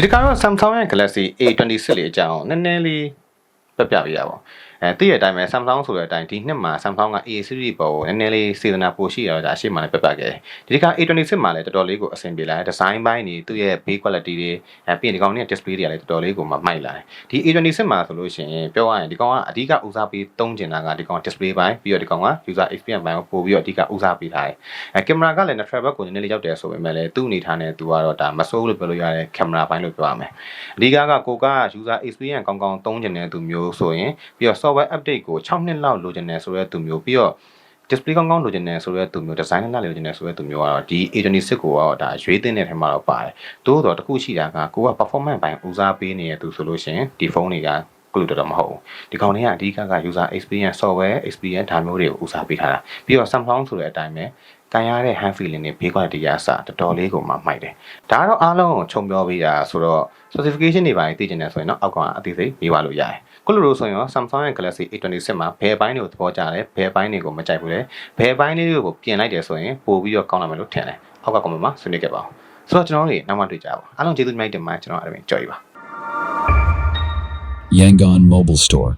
ဒီတစ်ခါတော့ Samsung ရဲ့ Galaxy A26 လေးအကြောင်းနည်းနည်းလေးပြပြပေးရပါဘောအဲသိတဲ့အတိုင်းပဲ Samsung ဆိုတဲ့အတိုင်းဒီနှစ်မှာ Samsung က A series ပေါ်ကိုနည်းနည်းလေးစေတနာပိုရှိရတော့ဒါအရှိမှလည်းပြပြခဲ့ဒီတစ်ခါ A26 မှာလည်းတော်တော်လေးကိုအဆင်ပြေလာတယ် design ဘိုင်းတွေသူ့ရဲ့ build quality တွေအဲပြီးရင်ဒီကောင်နဲ့ display တွေကလည်းတော်တော်လေးကိုမှမိုက်လာတယ်ဒီ A26 မှာဆိုလို့ရှိရင်ပြောရရင်ဒီကောင်ကအဓိကဦးစားပေးသုံးကျင်တာကဒီကောင် display ဘိုင်းပြီးတော့ဒီကောင်က user experience ဘိုင်းကိုပို့ပြီးတော့အဓိကဦးစားပေးထားတယ်အဲကင်မရာကလည်း natural ဘက်ကိုနည်းနည်းလေးရောက်တယ်ဆိုပေမဲ့လည်းသူ့အနေထားနဲ့သူကတော့ဒါမဆိုးလို့ပြောလို့ရတဲ့ကင်မရာဘိုင်းလို့ပြောရမယ်အဓိကကကိုက user experience ကောင်းကောင်းသုံးချင်တဲ့သူမျိုးဆိုရင်ပြီးတော့ software update ကို6နှစ်လောက်လိုချင်တယ်ဆိုတဲ့သူမျိုးပြီးတော့ display ကောင်းကောင်းလိုချင်တယ်ဆိုတဲ့သူမျိုး design နဲ့လိုချင်တယ်ဆိုတဲ့သူမျိုးကတော့ဒီ A26 ကိုတော့ဒါရွေးသင့်တဲ့ထဲမှာတော့ပါတယ်။တိုးတော့တစ်ခုရှိတာကကိုက performance ဘိုင်းဦးစားပေးနေတဲ့သူဆိုလို့ရှိရင်ဒီဖုန်းတွေကကုလို့တော့မဟုတ်ဘူးဒီကောင်တွေကအဓိကက user experience software experience ဒါမျိုးတွေကိုဦးစားပေးထားတာပြီးတော့ Samsung ဆိုတဲ့အတိုင်းပဲ ကန်ရတဲ့ hand feeling တွေ big quality ရအစတော်တော်လေးကိုမှမိုက်တယ်ဒါကတော့အားလုံးကိုခြုံပြောပေးတာဆိုတော့ specification တွေပိုင်းသိချင်တယ်ဆိုရင်တော့အောက်ကအသေးစိတ်ရေးပါလို့ရတယ်ခုလိုလိုဆိုရင်ရော Samsung ရဲ့ Galaxy A26 မှာဘယ်ဘိုင်းတွေကိုသဘောကျတယ်ဘယ်ဘိုင်းတွေကိုမကြိုက်ဘူးလဲဘယ်ဘိုင်းလေးတွေကိုပြင်လိုက်တယ်ဆိုရင်ပို့ပြီးတော့ကောင်းလာမယ်လို့ထင်တယ်အောက်က comment မှာဆွေးနွေးခဲ့ပါအောင်ဆိုတော့ကျွန်တော်တို့တွေနောက်မှတွေ့ကြပါအားလုံးကျေးဇူးတင်ပါတယ်ကျွန်တော်အဲ့ဒါပဲကြော်ရပါ Yangon Mobile Store.